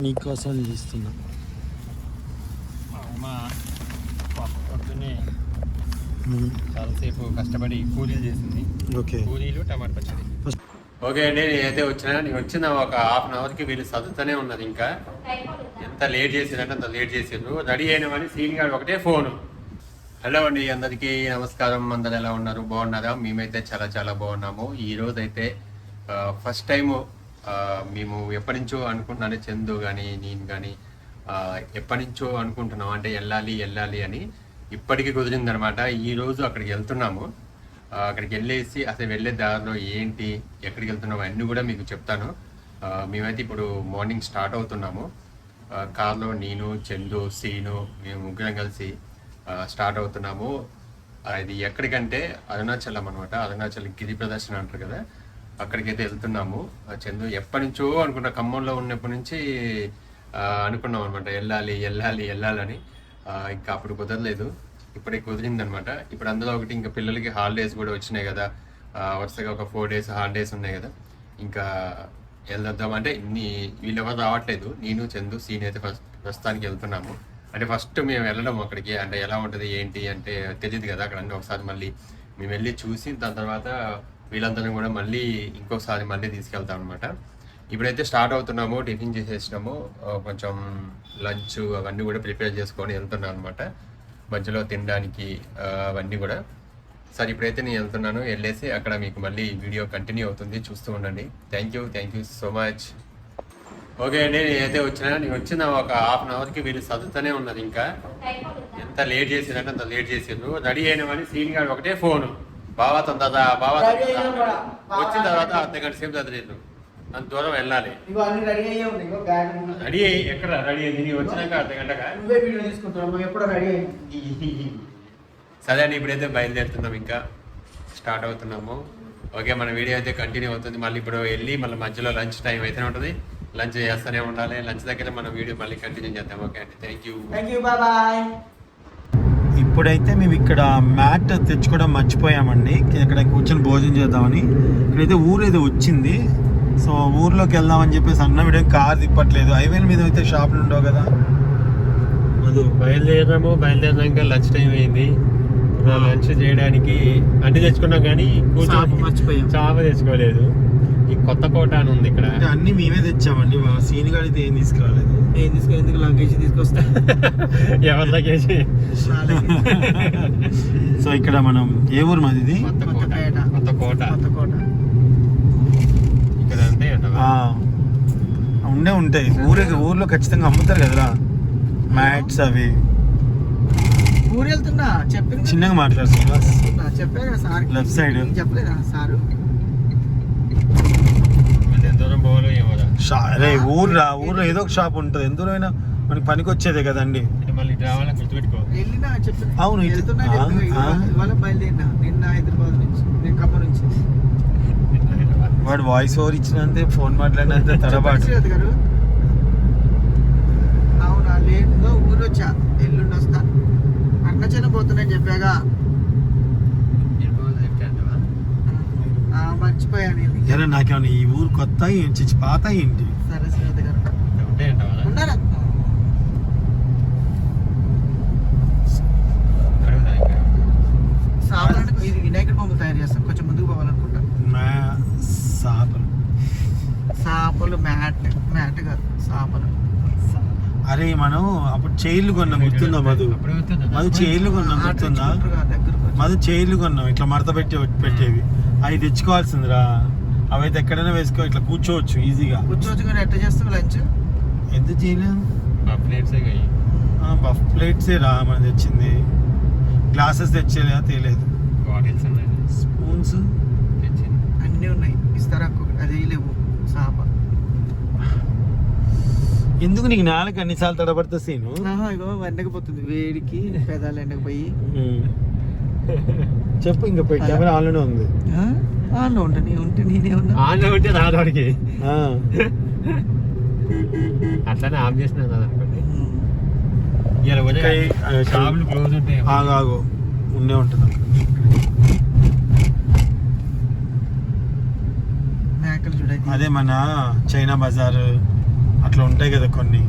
నీకోసం మా ఉమ్, చాలాసేపు కష్టపడి కూలీలు చేసింది ఓకే పూరీలు టమాటా పచ్చడి ఓకే అండి నేనైతే వచ్చినా నేను వచ్చిన ఒక హాఫ్ అన్ అవర్కి వీళ్ళు చదువుతూనే ఉన్నది ఇంకా. ఎంత లేట్ చేసిందంటే అంత లేట్ చేసిండ్రు రెడీ అయినామని సీన్ గారు ఒకటే ఫోన్. హలో అండి అందరికీ నమస్కారం. అందరు ఎలా ఉన్నారు? బాగున్నారా? మేమైతే చాలా చాలా బాగున్నాము. ఈ రోజు అయితే ఫస్ట్ టైం మేము ఎప్పటి నుంచో అనుకుంటున్నాను చందు కానీ నేను కానీ ఎప్పటి నుంచో అనుకుంటున్నాం. అంటే వెళ్ళాలి వెళ్ళాలి అని ఇప్పటికీ కుదిరిందనమాట. ఈరోజు అక్కడికి వెళ్తున్నాము. అక్కడికి వెళ్ళేసి అసలు వెళ్ళే దారిలో ఏంటి ఎక్కడికి వెళ్తున్నాము అన్నీ కూడా మీకు చెప్తాను. మేమైతే ఇప్పుడు మార్నింగ్ స్టార్ట్ అవుతున్నాము. కార్లో నేను చందు సీను మేము ముగ్గురం కలిసి స్టార్ట్ అవుతున్నాము. అది ఇది ఎక్కడికంటే అరుణాచలం అనమాట అరుణాచలం గిరి ప్రదర్శన అంటారు కదా. అక్కడికైతే వెళ్తున్నాము. ఆ, చందు ఎప్పటి నుంచో అనుకున్న ఖమ్మంలో ఉన్నప్పటి నుంచి అనుకున్నాం అనమాట వెళ్ళాలి వెళ్ళాలి వెళ్ళాలని. ఇంకా అప్పుడు కుదరలేదు. ఇప్పుడే కుదిరింది అనమాట ఇప్పుడు అందులో ఒకటి ఇంకా పిల్లలకి హాలిడేస్ కూడా వచ్చినాయి కదా. వరుసగా ఒక ఫోర్ డేస్ హాలిడేస్ ఉన్నాయి కదా. ఇంకా వెళ్దాం అంటే ఇన్ని వీళ్ళెవరు రావట్లేదు. నేను చందు సీన్ అయితే ఫస్ట్ ప్రస్తుతానికి వెళ్తున్నాము. అంటే ఫస్ట్ మేము వెళ్ళడం అక్కడికి. అంటే ఎలా ఉంటుంది ఏంటి అంటే తెలియదు కదా అక్కడ. అన్నీ ఒకసారి మళ్ళీ మేము వెళ్ళి చూసి దాని తర్వాత వీళ్ళందరం కూడా మళ్ళీ ఇంకొకసారి మళ్ళీ తీసుకెళ్తాం అనమాట ఇప్పుడైతే స్టార్ట్ అవుతున్నాము టిఫిన్ చేసేసినాము కొంచెం లంచ్ అవన్నీ కూడా ప్రిపేర్ చేసుకొని వెళ్తున్నాం అనమాట మధ్యలో తినడానికి అవన్నీ కూడా. సరే ఇప్పుడైతే నేను వెళ్తున్నాను వెళ్ళేసి అక్కడ మీకు మళ్ళీ వీడియో కంటిన్యూ అవుతుంది చూస్తూ ఉండండి. Thank you thank you so much okay అండి నేనైతే వచ్చినా నేను వచ్చిన ఒక హాఫ్ అన్ అవర్కి వీళ్ళు చదువుతూనే ఉన్నది ఇంకా. ఎంత లేట్ చేసిందంటే అంత లేట్ చేసిండ్రు. రెడీ అయినామని సీన్ గారు ఒకటే ఫోన్. బావా తొందరదా బావా తొందరదా వచ్చిన తర్వాత అర్ధ గంట సేపు చదివిండ్రు అంత దూరం వెళ్ళాలి. రెడీ అయ్యే అయ్యి ఎక్కడ రెడీ అయ్యింది నేను వచ్చినాక అర్ధ గంటగా నువ్వే వీడియో తీసుకుంటావు మేము ఎప్పుడో రెడీ అయ్యాం. సరే అండి ఇప్పుడైతే బయలుదేరుతున్నాం ఇంకా. స్టార్ట్ అవుతున్నాము. ఓకే మన వీడియో అయితే కంటిన్యూ అవుతుంది. మళ్ళీ ఇప్పుడు వెళ్ళి మళ్ళీ మధ్యలో లంచ్ టైం అయితేనే ఉంటుంది. లంచ్ చేస్తూనే ఉండాలి. లంచ్ దగ్గర మన వీడియో మళ్ళీ కంటిన్యూ చేద్దాం. ఓకే అండి thank you thank you bye ఇప్పుడైతే మేము ఇక్కడ మ్యాట్ తెచ్చుకోవడం మర్చిపోయామండి. ఇక్కడ కూర్చొని భోజనం చేద్దామని. ఇక్కడైతే ఊరు ఏదో వచ్చింది. సో ఊర్లోకి వెళ్దామని చెప్పేసి అన్న వీడియో కార్ తిప్పట్లేదు. హైవేల మీద అయితే షాపులు ఉండవు కదా. మధు బయలుదేరాము బయలుదేరినాక లంచ్ టైం అయింది. లంచ్ చేయడానికి అన్ని తెచ్చుకున్నాం కానీ. చాప తెచ్చుకోలేదు. ఈ కొత్త కోట అని ఉంది ఇక్కడ. అంటే అన్ని మేమే తెచ్చామండి. సీన్ గారు అయితే ఏం తీసుకురాలేదు. ఏం తీసుకో ఎందుకు లగేజ్ తీసుకొస్తా? ఎవరి లగేజ్? సో ఇక్కడ మనం ఏ ఊరు మాది ఇది? కొత్త కోట. కొత్త కోట. కొత్త కోట. ఇక్కడ? ఆ, ఉండే ఉంటాయి. ఊరే ఊర్లో ఖచ్చితంగా అమ్ముతారు కదరా. మ్యాట్స్ అవి. ఊరు వెళ్తున్నా చెప్పింది. చిన్నగా మాట్లాడు శ్రీనివాస్. చెప్తున్నా, చెప్పే సార్ Left side. చెప్పలేదా సారు మళ్ళీ ఎంత దూరం పోవాలో ఏమో రా. షా అరే ఊర్రా ఊర్లో ఏదో ఒక షాప్ ఉంటుంది. ఎందులోనైనా మనకి పనికి వచ్చేదే కదండి. అంటే మళ్ళీ ఇటు రావాలని గుర్తుపెట్టుకో. వెళ్ళినా చెప్పిన అవును, వాడు వాయిస్ ఓవర్ ఇచ్చినంతే ఫోన్ మాట్లాడినంత తడబాటు. అవునా లేదు ఊరు వచ్చా ఎల్లుండి వస్తా అన్నచన పోతున్నాను చెప్పాగా ఆ, ఎరా నాకేమన్నా ఈ ఊరు కొత్త ఏంటి పాత ఏంటి? సరే గారు. ఇది వినాయకుడి బొమ్మలు తయారు చేస్తాం. కొంచెం ముందుకు పోవాలనుకుంటా. మా సాపలు. సాపలు మ్యాట్ మ్యాట్ కాదు సాపలు. అరే మనం అప్పుడు చైర్లు కొన్నాం గుర్తుందా మధు? మధు చైర్లు కొన్నాం గుర్తుందా. మధు చైర్లు కొన్నాం ఇట్లా మడత పెట్టి పెట్టేవి. అవి తెచ్చుకోవాల్సిందిరా. అవైతే ఎక్కడైనా వేసుకో ఇట్లా కూర్చోవచ్చు ఈజీగా. కూర్చోవచ్చు కానీ ఎట్లా చేస్తాం లంచ్? ఎందుకు చేయలేం? ఆ ప్లేట్సే. బఫ్ ప్లేట్సే రా మనం తెచ్చింది. గ్లాసెస్ తెచ్చేలేదా తేలేదు. బాటిల్స్ ఉన్నాయి. స్పూన్స్? తెచ్చింది. అన్నీ ఉన్నాయి. ఇస్తారా అది లేవు సాప. ఎందుకు నీకు నాలుగు అన్నిసార్లు తడబడతా సీను? ఇగో ఎండకపోతుంది వేడికి పెదాలు ఎండకపోయి. చెప్పు ఇంకా కెమెరా ఆన్లోనే ఉంది. ఆన్లో ఉంటా నీ ఉంటే నేనే ఉన్నా. ఆన్లో ఉంటే రాదోడికి ఆ. అట్లానే ఆఫ్ చేసిన అనుకోండి. పోతే ఇంకా షాపులు క్లోజ్ ఉంటాయి ఆగు ఆగు. ఉండే ఉంటుంది అక్కడ. మేకలు చూడండి అదే మన చైనా బజార్ అట్లా ఉంటాయి కదా కొన్ని.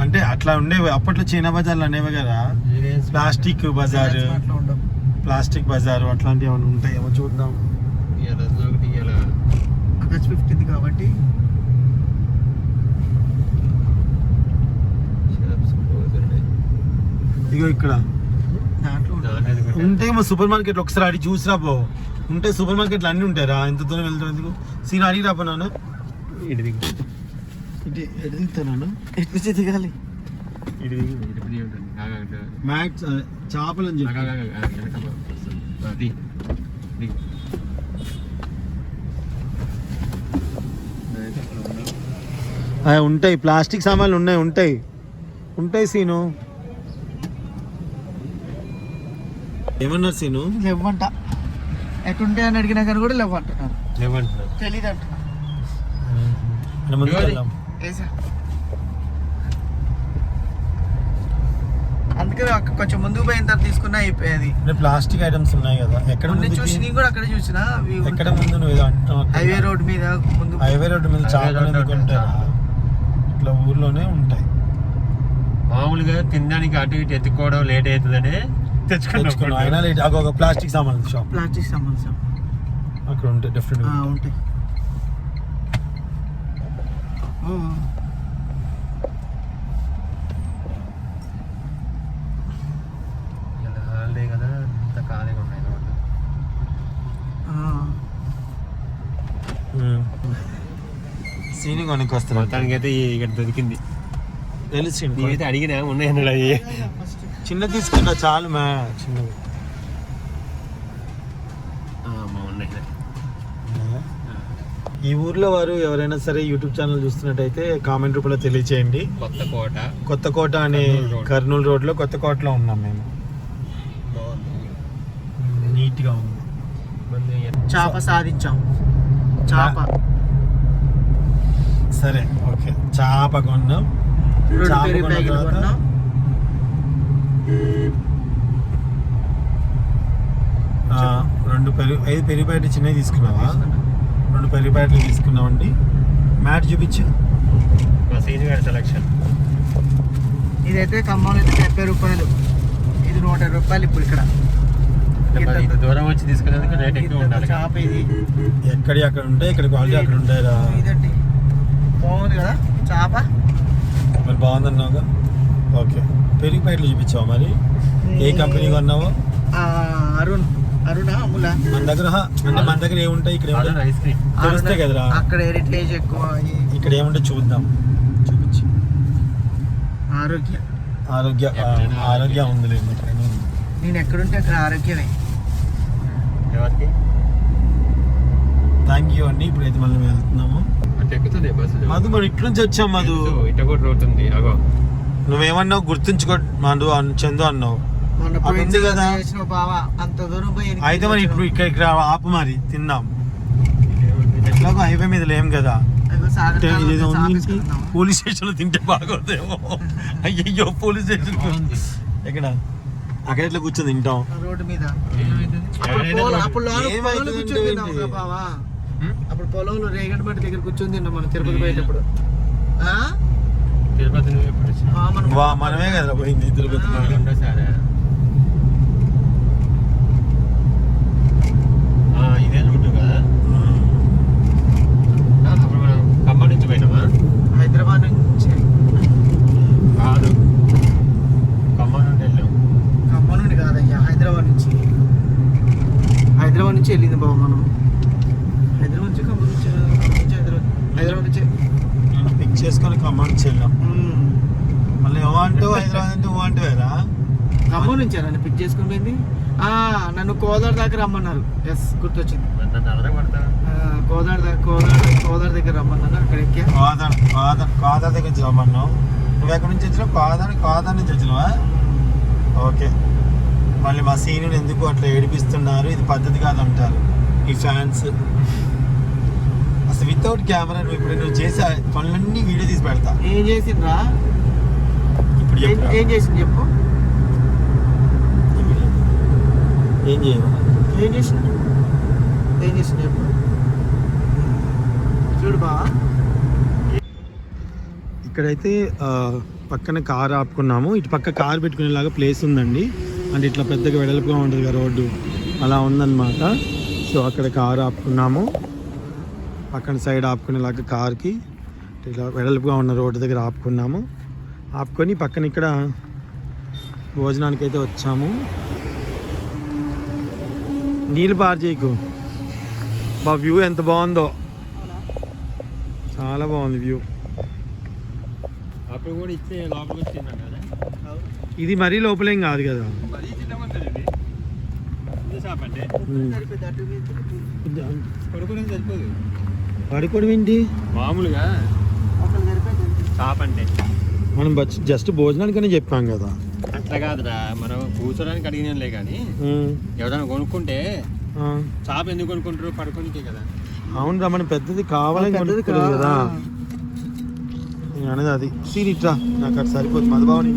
అంటే అట్లా ఉండేవి అప్పట్లో చైనా బజార్లు అనేవి కదా. ప్లాస్టిక్ బజార్. అట్లా ఉండవు. ప్లాస్టిక్ బజార్ అట్లాంటివి ఏమైనా ఉంటాయేమో చూద్దాం. ఆగస్ట్ ఫిఫ్టీన్త్ కాబట్టి. ఇగో ఇక్కడ. ఉండవు. ఉంటాయేమో సూపర్ మార్కెట్ ఒకసారి అడిగి చూసిరా పో. ఉంటే సూపర్ మార్కెట్లు అన్ని ఉంటాయరా. ఎంత దూరం వెళ్తాను ఎందుకు? సీన్ అడిగి రాపో నాన్న. ఇటు ఎటు ఎటు నుంచి దిగాలి? ఇటు దిగు మ్యాక్స్ చేపలు అని చెప్పి. ఉంటాయి. ప్లాస్టిక్ సామాన్లు ఉన్నాయి ఉంటాయి. ఉంటాయి సీను. ఏమన్నారు సీను? లేవంట. ఎటుంటే అని అడిగినా కానీ కూడా లేవంటున్నారు. లేవంటున్నారు తెలీదు అంట మన ముందుకు ఇదిగోది. వెళ్దాం. ఏసా అందుకే అక్క కొంచెం ముందుకు పోయిన తర్వాత తీసుకున్నా అయిపోయేది. ప్లాస్టిక్ ఐటమ్స్ ఉన్నాయి కదా. ఎక్కడ? చూసి నేను కూడా అక్కడే చూసిన. ఎక్కడ ముందు నువ్వు ఏదో అంటున్నావు. హైవే రోడ్ మీద ముందు హైవే రోడ్డు మీద ఎందుకు ఉంటాయి? ఇట్లా ఊర్లోనే ఉంటాయి. మామూలుగా తినడానికి అటు ఇటు ఎత్తుకోవడం లేట్ అవుతుందని తెచ్చుకున్నాం అయినా లేట్. ఒక ప్లాస్టిక్ సామాన్ షాప్. ప్లాస్టిక్ సంబంధించిన అక్కడ ఉంటాయి డెఫినెట్ ఉంటాయి ఓ, హాలిడే కదా అంత ఖాళీగా ఉన్నాయి రోడ్లు. ఆ. సీని కొనికి వస్తున్నాం మొత్తానికి అయితే ఇక్కడ దొరికింది. తెలుసు నేనైతే అడిగినా ఉన్నాయన్నాడు అవి చిన్న తీసుకున్నా చాలు మా ఉన్నాయి. ఈ ఊర్లో వారు ఎవరైనా సరే యూట్యూబ్ ఛానల్ చూస్తున్నట్టయితే కామెంట్ రూపంలో తెలియచేయండి. కొత్త కోట. కొత్త కోట అనే కర్నూలు రోడ్. కర్నూలు రోడ్లో కొత్త కోటలో ఉన్నాం మేము. నీట్గా ఉంది. చేప సాధించాం. చేప. సరే ఓకే. చేప కొన్నాం. రెండు చేప పెరుగు కొన్న తర్వాత రెండు పెరుగు ఐదు పెరుగు ప్యాకెట్ చిన్నవి తీసుకున్నావా? రెండు పెరుగు ప్యాకెట్లు తీసుకున్నామండి మ్యాట్ చూపించు. సీన్ గారి సెలక్షన్ ఇదైతే ఖమ్మంలో అయితే డెబ్బై రూపాయలు. ఇది నూట ఇరవై రూపాయలు ఇప్పుడు ఇక్కడ. దూరం వచ్చి తీసుకునేందుకు రేట్ ఎక్కువ ఉండాలి కదా. చేప ఇది. ఎక్కడి అక్కడ ఉంటాయి ఇక్కడ క్వాలిటీ అక్కడ ఉంటాయిరా ఇదండి బాగుంది కదా? చేప? మరి బాగుందన్నావుగా? ఓకే. పెరుగు ప్యాకెట్లు చూపించావా మరి? ఏ కంపెనీ కొన్నావో? ఆ, అరుణ్. అరుణ అమ్ముల మన దగ్గర హ, అంటే మన దగ్గర ఏముంటాయి? ఇక్కడ ఏముంటాయి? Ice cream. తెలుస్తాయి కదరా. అక్కడ హెరిటేజ్ ఎక్కువ ఇక్కడ ఏముంటాయి చూద్దాం. చూపించి. ఆరోగ్య. ఆరోగ్య ఆరోగ్యం. ఉందిలే. నేను ఎక్కడుంటే అక్కడ ఆరోగ్యమే. ఎవరికి? థ్యాంక్ యూ అండి. ఇప్పుడైతే మళ్ళీ మేము వెళ్తున్నాము. ఎక్కుతుంది బస్సు మధు మరి ఇట్ల నుంచి వచ్చాం మధు? ఇట కూడా రోడ్ ఉంది అగో. నువ్వేమన్నావు? గుర్తుంచుకో మధు చందు అన్నావు. ఉంది కదా. అయితే మరి ఇప్పుడు. ఇక్కడ ఇక్కడ ఆపు మరి తిందాం. ఎట్లాగో హైవే మీద లేం కదా. పోలీస్ స్టేషన్లో తింటే బాగోదేమో. అయ్యయ్యో పోలీస్ స్టేషన్. ఎక్కడ? అక్కడ ఎట్లా కూర్చొని తింటాం? రోడ్డు మీద. అప్పుడు పొలంలో కూర్చొని అంటే తిన్నాం ఏంటి? కదా బావా హ్మ్? అప్పుడు పొలంలో రేగడి బట్టి దగ్గర కూర్చొని తిన్నాం మనం తిరుపతి. పోయేటప్పుడు మనమే కదా పోయింది తిరుపతి ఇదే రూట్ కదా? అప్పుడు మనం ఖమ్మం నుంచి పోయినామా? హైదరాబాద్ నుంచి కాదు ఖమ్మం నుండి వెళ్ళాం ఖమ్మం నుండి కాదయ్యా హైదరాబాద్ నుంచి హైదరాబాద్ నుంచి వెళ్ళింది బాబు మనం హైదరాబాద్ నుంచి ఖమ్మం నుంచి ఖమ్మం నుంచి హైదరాబాద్ హైదరాబాద్ నుంచి నేను పిక్ చేసుకొని ఖమ్మం నుంచి వెళ్ళాం మ్మ్. మళ్ళీ ఓ అంటే హైదరాబాద్ అంటే ఓ అంటే వేరా ఖమ్మం నుంచి నన్ను పిక్ చేసుకుని పోయింది ఆ, నన్ను కోదాడ దగ్గర రమ్మన్నారు. ఎస్ గుర్తొచ్చింది. కోదాడ దగ్గర కోదాడ కోదాడ దగ్గర రమ్మన్నారు. అక్కడ ఎక్కా. కోదాడ కోదాడ కోదాడ దగ్గర నుంచి రమ్మన్నావు. నువ్వు ఎక్కడి నుంచి వచ్చినావు? కోదాడ కోదాడ నుంచి వచ్చినావా? ఓకే. మళ్ళీ మా సీనియర్ ఎందుకు అట్లా ఏడిపిస్తున్నారు? ఇది పద్ధతి కాదంటారు ఈ ఫ్యాన్స్. అసలు వితౌట్ కెమెరా నువ్వు ఇప్పుడు నువ్వు చేసే పనులన్నీ వీడియో తీసి పెడతా. ఏం చేసిండ్రా? ఇప్పుడు ఏం చేసింది చెప్పు? ఏం చేయను ఏం చూడు బా ఇక్కడైతే పక్కన కార్ ఆపుకున్నాము. ఇటు పక్క కార్ పెట్టుకునేలాగా ప్లేస్ ఉందండి. అంటే ఇట్లా పెద్దగా వెడల్పుగా ఉంటుంది కదా రోడ్డు. అలా ఉందన్నమాట. సో అక్కడ కార్ ఆపుకున్నాము. పక్కన సైడ్ ఆపుకునేలాగా కార్కి. ఇట్లా వెడల్పుగా ఉన్న రోడ్డు దగ్గర ఆపుకున్నాము. ఆపుకొని పక్కన ఇక్కడ భోజనానికి అయితే వచ్చాము. నీళ్ళు పారు చేయకు. బా వ్యూ ఎంత బాగుందో. చాలా బాగుంది వ్యూ. అప్పుడు కూడా ఇచ్చే ఇది మరీ లోపలేం కాదు కదా. పడుకోవడం ఏంటి? మామూలుగా. అంటే. మనం జస్ట్ భోజనానికనే చెప్పాం కదా. అట్లా కాదురా. మనం కూర్చోడానికి అడిగినలే కానీ ఎవరైనా కొనుక్కుంటే ఆ, షాప్ ఎందుకు కొనుక్కుంటారు? పడుకోనికే కదా. అవునురా మనం పెద్దది కావాలని కొనుక్కోలేదు కదా. అనేది అది. సీన్ ఇట్రా. నాకు అటు సరిపోతుంది మధుబాబుని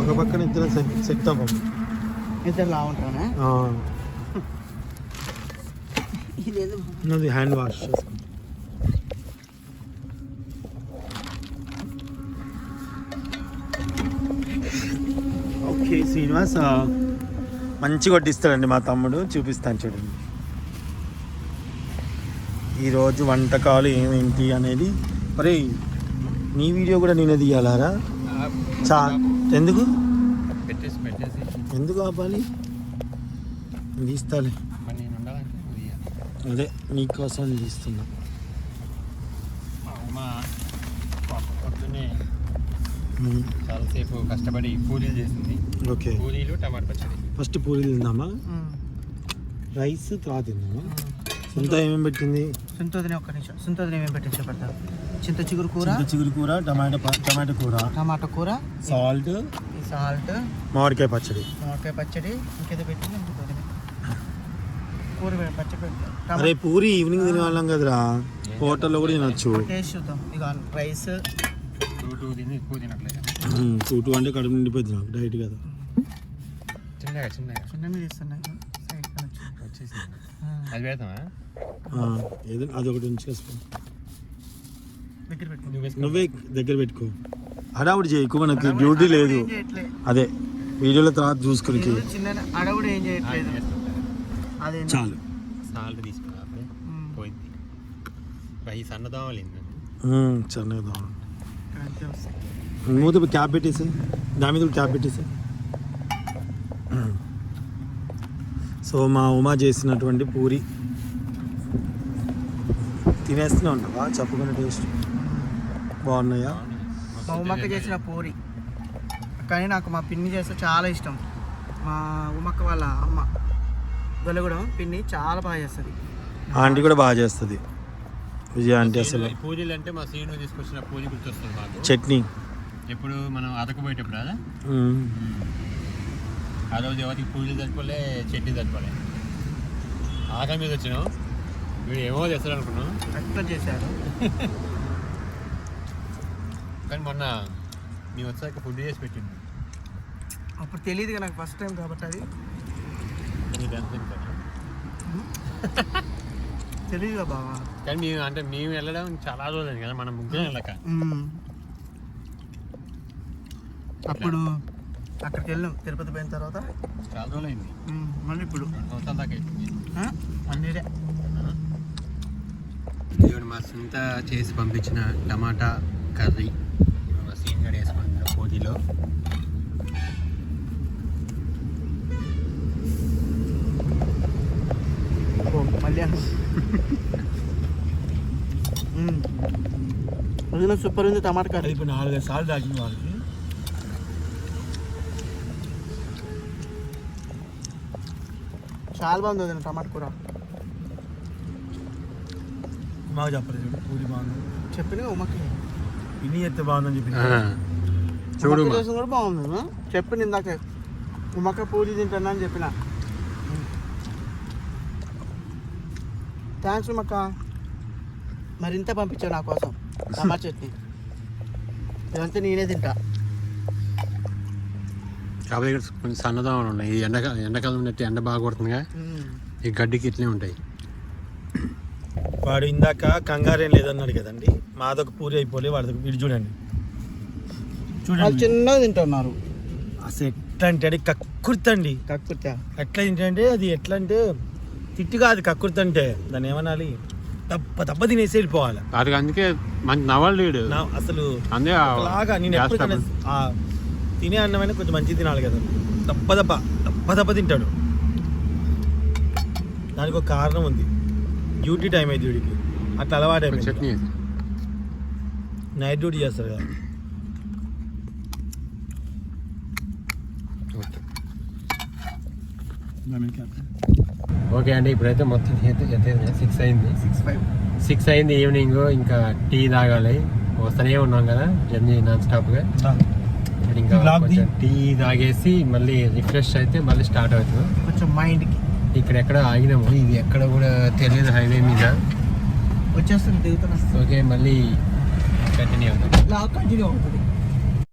ఒక పక్కన ఇద్దరు సెట్ సెట్ అవ్వం. ఇద్దరు లా ఉంటారా ఆ, ఇదేదో ఉన్నది హ్యాండ్ వాష్. చేసుకుంటా కే శ్రీనివాస్ మంచిగా వడ్డిస్తాడండి మా తమ్ముడు. చూపిస్తాను చూడండి. ఈరోజు వంటకాలు ఏమేంటి అనేది. మరి నీ వీడియో కూడా నేనే తీయాలారా? చా ఎందుకు? ఎందుకు ఆపాలి? తీస్తాలే. అదే నీకోసం తీస్తున్నా మా అమ్మ పాప పొద్దున్నే ఉమ్, చాలాసేపు కష్టపడి పూరీలు చేసింది. ఓకే. పూరీలు టమాటా పచ్చడి. ఫస్ట్ పూరీలు తిందామా? రైస్ తర్వాత తిందామా? సొంత ఏమేమి పెట్టింది? సుంతోదిని ఒక్క నిమిషం. సుంతోదిని ఏమేమి పెట్టి చెప్పడతారు చింత చిగురు కూర. చింత చిగురు కూర టమాటా టమాటా కూర. టమాటా కూర. సాల్ట్. ఈ సాల్ట్. మామిడికాయ పచ్చడి. మామిడికాయ పచ్చడి. ఇంకేదో పెట్టింది ఇంకొకటి కూర పచ్చడి అరే పూరి ఈవినింగ్ తినే వాళ్ళం కదరా హోటల్లో కూడా తినొచ్చు. టేస్ట్ చూద్దాం. ఇక రైస్ టూ టూ తిని ఎక్కువ తినట్లేదు ఉమ్, టూ టూ అంటే కడుపు నిండిపోయింది నాకు డైట్ కదా. చిన్నగా చిన్నగా. వచ్చేసింది. అది పెడతామా ఏదో అదొకటి పెట్టుకో నువ్వు దగ్గర పెట్టుకో. హడావుడి చేయకు మనకి డ్యూటీ లేదు. అదే వీడియోలో తర్వాత ఏం చేయట్లేదు. అదే చాలు. సాల్ట్ తీసుకున్నా పోయింది. రైస్ అన్నదామలేదు ఉమ్, చిన్నగా అంతే వస్తాయి మూత క్యాప్ పెట్టేసి దాని మీద క్యాప్ పెట్టేసి సో మా ఉమా చేసినటువంటి పూరి తినేస్తూనే ఉంటావా చెప్పుకునే టేస్ట్ బాగున్నాయా? మా ఉమ్మక్క చేసిన పూరి. కానీ నాకు మా పిన్ని చేస్తే చాలా ఇష్టం. మా ఉమ్మక్క వాళ్ళ అమ్మ. వెలుగుడం పిన్ని చాలా బాగా చేస్తుంది. ఆంటీ కూడా బాగా చేస్తుంది. విజయ ఆంటీ అసలు. పూరీలు అంటే మా సీను తీసుకొచ్చిన పూరి గుర్తొస్తుంది మాకు. చట్నీ. ఎప్పుడు మనం అదకపోయేటప్పుడు అదా ఉమ్. ఆ రోజు ఎవరికి పూజలు సరిపోలే చట్నీ సరిపోలే ఆకలి మీద వచ్చినాం. వీడు ఏమో చేస్తాడు అనుకున్నాం ఎక్స్పెక్ట్ చేశారు. కానీ మొన్న మేము వచ్చాక ఫుడ్ చేసి పెట్టింది అప్పుడు తెలియదు నాకు ఫస్ట్ టైం కాబట్టి అది. తెలియదుగా బావా కానీ మేము అంటే మేము వెళ్ళడం చాలా రోజులు కదా మనం ముగ్గురం వెళ్ళక. అప్పుడు అక్కడికి వెళ్ళాం తిరుపతి పోయిన తర్వాత. చాలా రోజులు అయింది. మళ్ళీ ఇప్పుడు. రెండు సంవత్సరాల దాకా ఇయరే. దేవుడు మా సొంత చేసి పంపించిన టమాటా కర్రీ మా సీన్ గడ వేసుకుంటున్న పోటీలో ఓ, మళ్ళీ అను. మ్మ్. వదిన సూపర్ ఉంది టమాటా కర్రీ? ఇప్పుడు నాలుగైదు సార్లు తాకింది వాళ్ళకి. చాలా బాగుంది వదిన టమాటా కూర. మాకు చెప్పలేదు పూరి బాగుంది. చెప్పిన ఉమ్మకి? ఇన్ని చెప్తే బాగుందని చెప్పి చూడు కూడా బాగుంది ఆ? చెప్పింది ఇందాక ఉమ్మక్క పూరి తింటున్నా అని చెప్పిన. థ్యాంక్స్ ఉమ్మక్క. మరింత పంపించావు నా కోసం. టమాటా చట్నీ. ఇదంతా నేనే తింటా. కాబట్టి ఇక్కడ కొంచెం సన్నదామని ఉన్నాయి. ఈ ఎండక ఎండాకాలం ఉన్నట్టు ఎండ బాగా కొడుతుందిగా. ఈ గడ్డికి ఇట్లే ఉంటాయి. వాడు ఇందాక కంగారేం లేదన్నాడు కదండి. మాదొక పూరి అయిపోలే వాడిదొక వీడు చూడండి. వాళ్ళు చిన్నగా తింటున్నారు. అసలు ఎట్లా అంటే అది కక్కుర్తి అండి. కక్కుర్తా. ఎట్లా ఏంటంటే అది ఎట్లా అంటే తిట్టి కాదు కక్కుర్తి అంటే. దాన్ని ఏమనాలి? తప్ప తప్ప తినేసి వెళ్ళిపోవాలి. అది అందుకే మంచి నవలు లీడు నా అసలు అందే లాగా నేను ఎప్పుడు తినే- అన్నమైనా కొంచెం మంచిగా తినాలి కదా. తప్ప తప్ప తప్ప తప్ప తింటాడు. దానికి ఒక కారణం ఉంది. డ్యూటీ టైం అయితే వీడికి. అట్లా అలవాటు అయిపోయింది. చట్నీ. నైట్ డ్యూటీ చేస్తారు కదా. ఓకే అండి ఇప్పుడైతే మొత్తం సిక్స్ అయింది. సిక్స్ ఫైవ్ సిక్స్ అయింది ఈవినింగ్ ఇంకా టీ తాగాలి. వస్తూనే ఉన్నాం కదా జర్నీ నాన్ స్టాప్గా ఇంకా. కొంచెం టీ తాగేసి మళ్ళీ రిఫ్రెష్ అయితే మళ్ళీ స్టార్ట్ అవుతుంది. కొంచెం మైండ్కి ఇక్కడ ఎక్కడ ఆగినాము ఇది ఎక్కడ కూడా తెలియదు హైవే మీద. వచ్చేస్తుంది ఓకే మళ్ళీ కంటిన్యూ అవుతాం ఇలా కంటిన్యూ అవుతుంది.